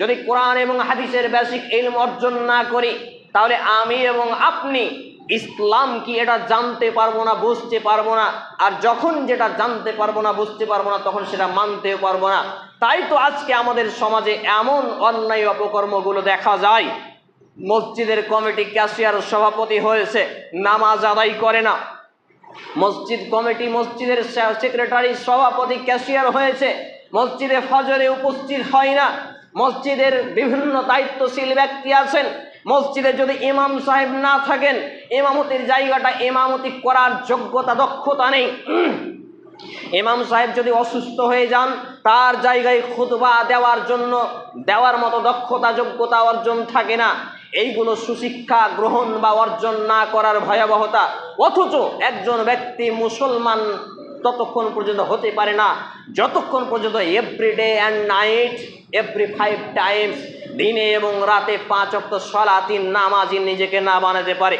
যদি কোরআন এবং হাদিসের বেসিক ইলম অর্জন না করি, তাহলে আমি এবং আপনি ইসলাম কি এটা জানতে পারব না, বুঝতে পারব না? আর যখন যেটা জানতে পারব না, বুঝতে পারব না, তখন সেটা মানতেও পারব না। তাই তো আজকে আমাদের সমাজে এমন অন্যায় অপকর্মগুলো দেখা যায়। মসজিদের কমিটি ক্যাশিয়ার সভাপতি হয়েছে, নামাজ আদায় করে না। মসজিদ কমিটি মসজিদের সেক্রেটারি সভাপতি ক্যাশিয়ার হয়েছে, মসজিদে ফজরে উপস্থিত হয় না। মসজিদের বিভিন্ন দায়িত্বশীল ব্যক্তি আছেন। মসজিদে যদি ইমাম সাহেব না থাকেন, ইমামতির জায়গাটা ইমামতি করার যোগ্যতা, দক্ষতা নেই। ইমাম সাহেব যদি অসুস্থ হয়ে যান, তার জায়গায় খুতবা দেওয়ার জন্য দেওয়ার মতো দক্ষতা, যোগ্যতা অর্জন থাকে না। এইগুলো সুশিক্ষা গ্রহণ বা অর্জন না করার ভয়াবহতা। অথচ একজন ব্যক্তি মুসলমান ততক্ষণ পর্যন্ত হতে পারে না। যতক্ষণ পর্যন্ত every day and night every five times দিনে এবং রাতে পাঁচ অক্ট সলাতিন নামাজি নিজেকে না বানাতে পারে।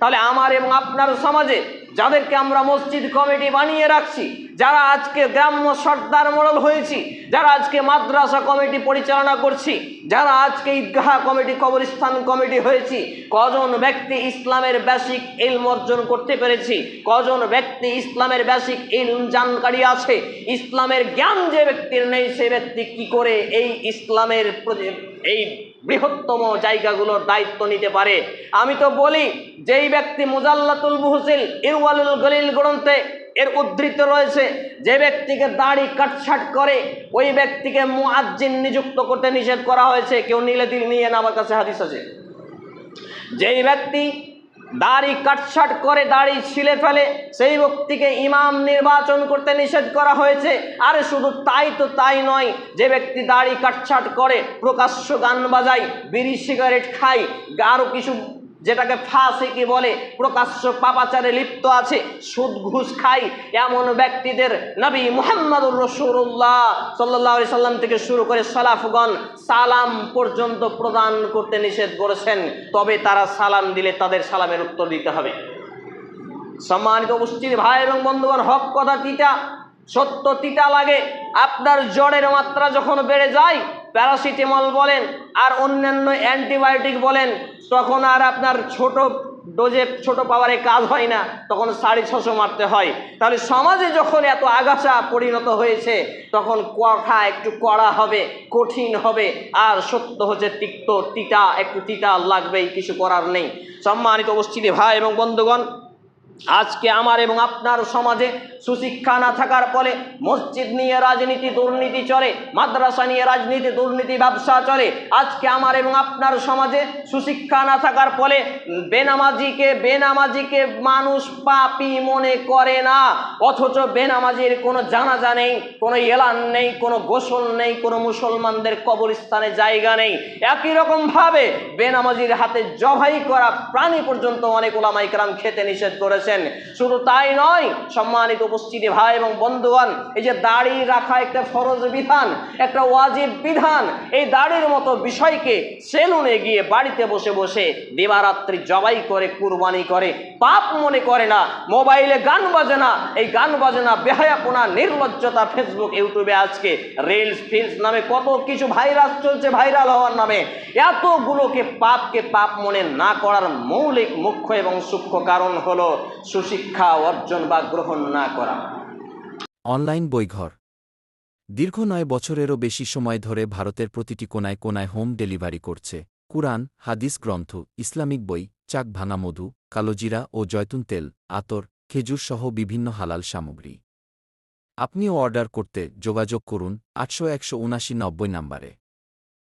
তাহলে আমার এবং আপনার সমাজে যাদেরকে আমরা মসজিদ কমিটি বানিয়ে রাখছি, যারা আজকে গ্রাম্য সর্দার মোড়ল হয়েছি, যারা আজকে মাদ্রাসা কমিটি পরিচালনা করছি, যারা আজকে ঈদগাহ কমিটি, কবরস্থান কমিটি হয়েছি, কজন ব্যক্তি ইসলামের বেসিক ইলম অর্জন করতে পেরেছি, কজন ব্যক্তি ইসলামের বেসিক ইলম জানকারী আছে, ইসলামের জ্ঞান যে ব্যক্তির নেই, সে ব্যক্তি কি করে এই ইসলামের এই বৃহত্তম জায়গাগুলোর দায়িত্ব নিতে পারে। আমি তো বলি, যেই ব্যক্তি মুজাল্লাতুল মুহসিল ইরওয়ালুল গলিল গ্রন্থে এর উদ্ধৃত রয়েছে, যে ব্যক্তিকে দাড়ি কাটছাট করে, ওই ব্যক্তিকে মুআজ্জিন নিযুক্ত করতে নিষেধ করা হয়েছে। কেউ নিলে দিল নিয়ে না আমার কাছে হাদিস আছে। যেই ব্যক্তি দাড়ি কাটছাট করে দাড়ি ছিলে ফেলে, সেই ব্যক্তিকে ইমাম নির্বাচন করতে নিষেধ করা হয়েছে। আর শুধু তাই তো তাই নয়, যে ব্যক্তি দাড়ি কাটছাট করে, প্রকাশ্য গান বাজায়, বিড়ি সিগারেট খায় আরও কিছু যেটাকে ফাঁসে কি বলে, প্রকাশ্য পাপাচারে লিপ্ত আছে, সুদ ঘুষ খাই, এমন ব্যক্তিদের নবী মুহাম্মদুর রসুল্লাহ সাল্লাহ সাল্লাম থেকে শুরু করে সালাফগণ সালাম পর্যন্ত প্রদান করতে নিষেধ করেছেন। তবে তারা সালাম দিলে তাদের সালামের উত্তর দিতে হবে। সম্মানিত উপস্থিত ভাই এবং বন্ধুগণ, হক কথা তিতা, সত্য তিতা লাগে। আপনার জ্বরের মাত্রা যখন বেড়ে যায়, প্যারাসিটামল বলেন আর অন্যান্য অ্যান্টিবায়োটিক বলেন তখন আর আপনার ছোট ডোজে ছোট পাওয়ারে কাজ হয় না, তখন সাড়ে ছশো মারতে হয়। তাহলে সমাজে যখন এত আগাছা পরিণত হয়েছে, তখন কথা একটু কড়া হবে, কঠিন হবে, আর সত্য হচ্ছে তিক্ত তিতা, একটু তিতা লাগবেই, কিছু করার নেই। সম্মানিত উপস্থিতি, ভাই এবং বন্ধুগণ আজকে আমার এবং আপনার সমাজে সুশিক্ষা না থাকার ফলে মসজিদ নিয়ে রাজনীতি, দুর্নীতি চলে, মাদ্রাসা নিয়ে রাজনীতি, দুর্নীতি ব্যবসা চলে। আজকে আমার এবং আপনার সমাজে সুশিক্ষা না থাকার ফলে বেনামাজিকে বেনামাজিকে মানুষ পাপি মনে করে না। অথচ বেনামাজির কোনো জানাজা নেই, কোনো এলান নেই, কোনো গোসল নেই, কোনো মুসলমানদের কবরস্থানে জায়গা নেই। একই রকমভাবে বেনামাজির হাতে জবাই করা প্রাণী পর্যন্ত অনেক ওলামাইকরাম খেতে নিষেধ করেছেন। শুধু তাই নয়, সম্মানিত উপস্থিতি ভাই এবং বন্ধুগণ, এই যে দাড়ি রাখা একটা ফরজ বিধান, একটা ওয়াজিব বিধান, এই দাড়ির মতো বিষয়কে সেলুনে গিয়ে বাড়িতে বসে বসে দিবারাত্রি জবাই করে, কুরবানি করে, পাপ মনে করে না, মোবাইলে গান বাজে না, এই গান বাজে না, বেহায়াপনা, নির্লজ্জতা ফেসবুক ইউটিউবে আজকে রিলস ফিলস নামে কত কিছু ভাইরাস চলছে, ভাইরাল হওয়ার নামে, এতগুলোকে পাপকে পাপ মনে না করার মৌলিক মুখ্য এবং সূক্ষ্ম কারণ হলো সুশিক্ষা অর্জন বা গ্রহণ না করা। অনলাইন বইঘর। দীর্ঘ নয় বছরেরও বেশি সময় ধরে ভারতের প্রতিটি কোনায় কোনায় হোম ডেলিভারি করছে। কুরআন, হাদিস গ্রন্থ, ইসলামিক বই, চাক ভাঙা মধু কালোজিরা ও জয়তুন তেল, আতর, খেজুর সহ বিভিন্ন হালাল সামগ্রী। আপনিও অর্ডার করতে যোগাযোগ করুন আটশো একশো উনাশি নব্বই নাম্বারে।